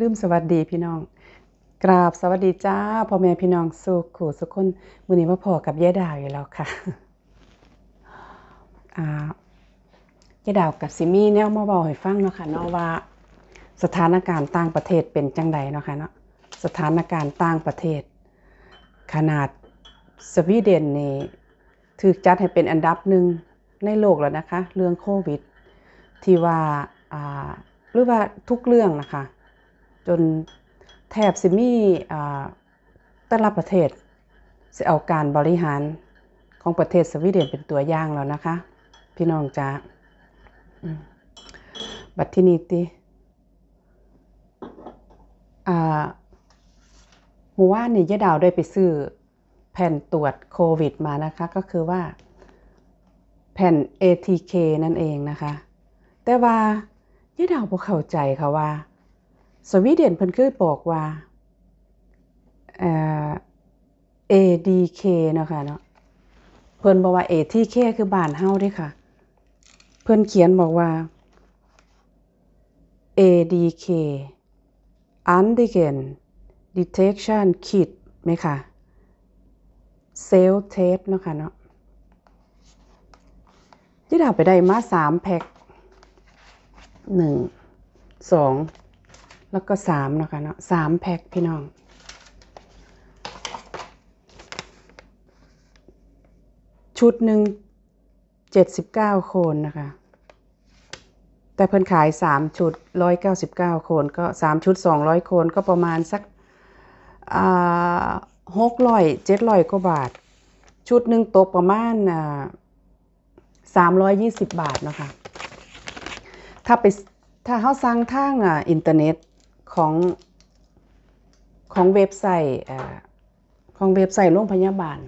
ลืมสวัสดีพี่น้อง กราบสวัสดีจ้าพ่อแม่พี่น้องสุขูสุขคนมื้อนี้มาพอกับยายดาวอยู่แล้วค่ะอ่ายายดาวกับซิมี่แนวมาบอกให้ฟังเนาะค่ะเนาะว่า สถานการณ์ต่างประเทศเป็นจังใดเนาะค่ะเนาะสถานการณ์ต่างประเทศ ขนาดสวีเดนนี่ถูกจัดให้เป็นอันดับหนึ่งในโลกแล้วนะคะ เรื่องโควิด ที่ว่าอ่าหรือว่าทุกเรื่องนะคะ จนแทบสิมีแต่ละประเทศจะเอาการบริหารของประเทศสวีเดนเป็นตัวอย่างแล้วนะคะ พี่น้องจ้าบัดที่นี้ติอ่าหมู่ว่านนี่ยะดาวได้ไปซื้อแผ่นตรวจโควิดมานะคะ ก็คือว่าแผ่น ATK นั่นเองนะคะ แต่ว่ายะดาวบ่เข้าใจค่ะว่า สวีเดนเพิ่นคือบอกว่าเอ่อ ADK เนาะค่ะเนาะเพิ่นบอกว่า ATK คือบ้านเฮาเด้ค่ะ เพิ่นเขียนบอกว่า ADK Antigen Detection Kit ไหมคะเซลล์เทสเนาะค่ะเนาะที่ดาไปได้มาสามแพ็คหนึ่งสอง แล้วก็สามเนาะค่ะเนาะสามแพ็คพี่น้อง ชุดหนึ่งเจ็ดสิบเก้าโคนนะคะ แต่เพิ่นขายสามชุดร้อยเก้าสิบเก้าโคนก็สามชุดสองร้อยโคนก็ประมาณสักหกร้อยเจ็ดร้อยกว่าบาท ชุดหนึ่งตกประมาณสามร้อยยี่สิบบาทนะคะถ้าไปถ้าเขาสั่งทางอ่าอินเทอร์เน็ต ของของเว็บไซต์ของเว็บไซต์โรงพยาบาล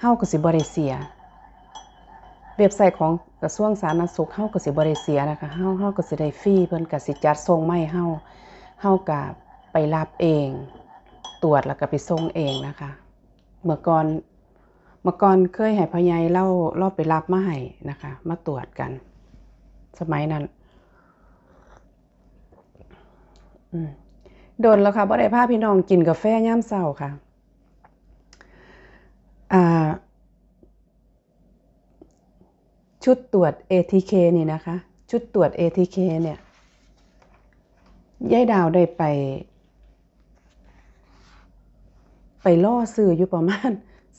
เฮาก็สิบ่ได้เสีย เว็บไซต์ของกระทรวงสาธารณสุขเฮาก็สิบ่ได้เสียนะคะเฮาเฮาก็สิได้ฟรีเพิ่นก็สิจัดส่งไมาให้เฮาเฮาก็ไปรับเอง ตรวจแล้วก็ไปส่งเองนะคะ เมื่อก่อนเมื่อก่อนเคยให้พ่อใหญ่เล่าเล่าไปรับมาให้นะคะ มาตรวจกัน สมัยนั้นอืม โดนแล้วค่ะบ่ได้พาพี่น้องกินกาแฟยามเช้าค่ะอ่าชุดตรวจ ATK นี่นะคะ ชุดตรวจ ATK เนี่ยยายดาวได้ไป ไปล่อซื้ออยู่ประมาณ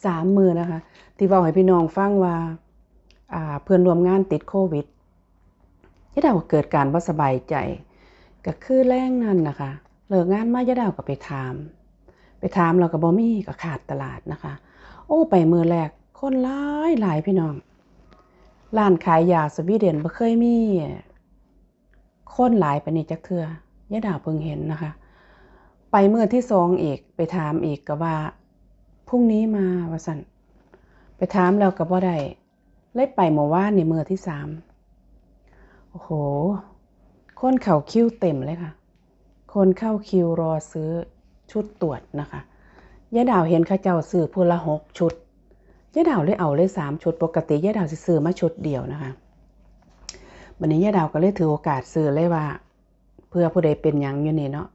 สามมือนะคะ ที่เว้าให้พี่น้องฟังว่าเพื่อนร่วมงานติดโควิดยายดาวเกิดการบ่สบายใจ ก็คือแรงนั่นนะคะเลิกงานมายายดาวก็ไปถาม ไปถามเราก็บ่มีก็ขาดตลาดนะคะ โอ้ไปมือแรกคนหลายหลายพี่น้องร้านขายยาสวีเดนบ่เคยมีคนหลายไปนนี้จักเทื่อยายดาวเพิ่งเห็นนะคะ ไปเมื่อที่สองอีกไปถามอีกก็ว่าพรุ่งนี้มาวาสันไปถามแล้วก็บ่ได้เลยไปเมื่อวานนี่มื้อที่สามโอ้โห คนเข้าคิวเต็มเลยค่ะ คนเข้าคิวรอซื้อชุดตรวจนะคะยายดาวเห็นเขาเจ้าซื้อพูละหกชุดยายดาวเลยเอาเลยสามชุด ปกติยายดาวสิซื้อมาชุดเดียวนะคะวันนี้ยายดาวก็เลยถือโอกาสซื้อเลยว่า เพื่อผู้ใดเป็นยังอยู่นี่เนาะ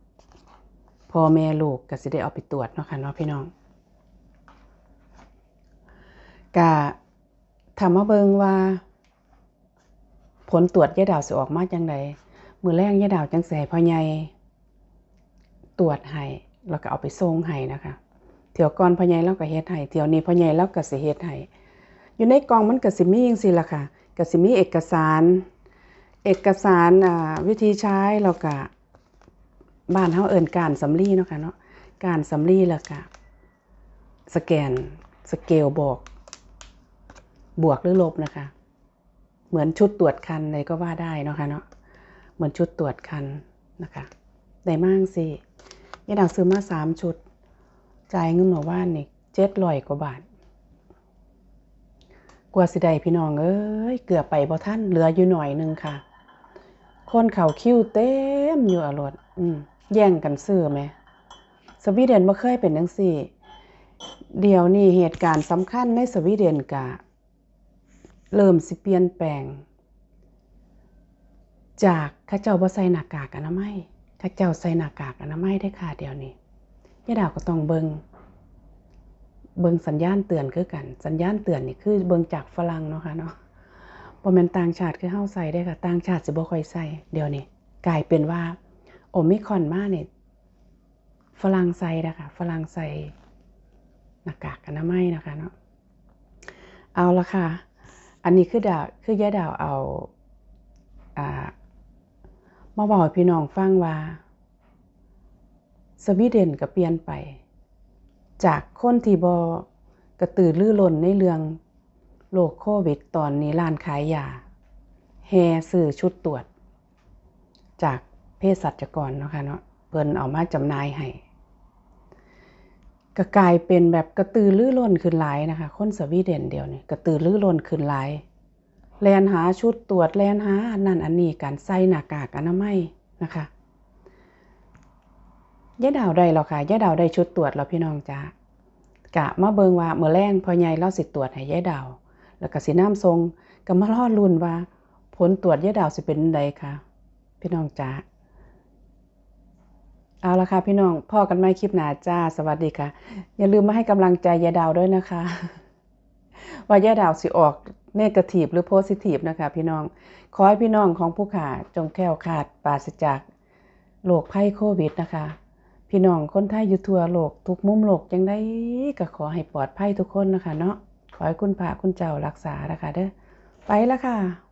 พ่อแม่ลูกก็สิได้เอาไปตรวจเนาะค่ะเนาะพี่น้องกะถามมาเบิงว่า ผลตรวจยายดาวสิออกมาจังได มือแรกยาดาวจังสิให้พ่อใหญ่ตรวจให้แล้วก็เอาไปส่งให้นะคะเที่ยวก่อนพ่อใหญ่เราก็เฮ็ดให้เที่ยวนี้พ่อใหญ่เราก็สิเฮ็ดให้อยู่ในกองมันก็สิมีจังซี่ล่ะค่ะก็สิมีเอกสาร เอกสารวิธีใช้แล้วก็บ้านเฮาเอิ้นการสำลีเนาะค่ะเนาะการสำลีแล้วก็สแกนสเกลบอกบวกหรือลบนะคะ เหมือนชุดตรวจคันเลยก็ว่าได้นะคะเนาะ เหมือนชุดตรวจคันนะคะได้มากสิยายดาวซื้อมาสามชุด จ่ายเงินหมู่บ้านนี่เจ็ดร้อยกว่าบาท กว่าสิได้พี่น้องเอ้ยเกือบไปบ่ท่านเหลืออยู่หน่อยนึงค่ะ คนเข่าคิวเต็มอยู่อรดอืมแย่งกันซื้อไหมสวีเดนบ่เคยเป็นจังซี่ เดี๋ยวนี้เหตุการณ์สำคัญในสวีเดนกะ เริ่มสิเปลี่ยนแปลง จากข้าเจ้าบ่ใส่หน้ากากอนามัยถ้าเจ้าใส่หน้ากากอนามัยได้ค่ะเดี๋ยวนี้ยายดาวก็ต้องเบิงเบิงสัญญาณเตือนคือกัน สัญญาณเตือนนี่คือเบิงจากฝรั่งเนาะค่ะเนาะบ่แม่นต่างชาติคือเฮาใส่ได้ค่ะต่างชาติสิบ่ค่อยใส่เดี๋ยวนี้กลายเป็นว่าโอมิคอนมาเนี่ยฝรั่งใส่นะคะฝรั่งใส่หน้ากากอนามัยนะคะเนาะเอาละค่ะ อันนี้คือดาวคือยายดาวเอา มาบอกพี่น้องฟังว่า สวีเดนก็เปลี่ยนไป จากคนที่บกระตือรือร้นในเรื่องโรคโควิดตอนนี้ร้านขายยาแฮซื้อชุดตรวจ จากเภสัชกรเนาะค่ะเนาะเพิ่นเอามาจำหน่ายให้ก็กลายเป็นแบบกระตือรือร้นขึ้นหลายนะคะ คนสวีเดนเดียวนี่กระตือรือร้นขึ้นหลาย แลนหาชุดตรวจแลนหาอันนั้นอันนี้การใส่หน้ากากอนามัยนะคะยายดาวได้แล้วค่ะยายดาวได้ชุดตรวจแล้วพี่น้องจ้ากะมาเบิงว่าเมื่อแรงพอใหญ่เราสิตรวจให้ยายดาว แล้วก็สิน้ำทรงก็มารอลุ้นว่า ผลตรวจยายดาวสิเป็นใดค่ะ พี่น้องจ้าเอาละค่ะพี่น้องพ่อกันไม่คลิปหนาจ้าสวัสดีค่ะ อย่าลืมมาให้กำลังใจยายดาวด้วยนะคะ ว่ายายดาวสิออก เนกาทีฟหรือโพสิทีฟนะคะพี่น้อง ขอให้พี่น้องของผู้ขาจงแค้วขาดปราศจากโรคภัยโควิดนะคะ พี่น้องคนไทยอยู่ทั่วโลกทุกมุมโลกยังได้ก็ขอให้ปลอดภัยทุกคนนะคะเนาะขอให้คุณพระคุณเจ้ารักษานะคะเด้อไปแล้วค่ะ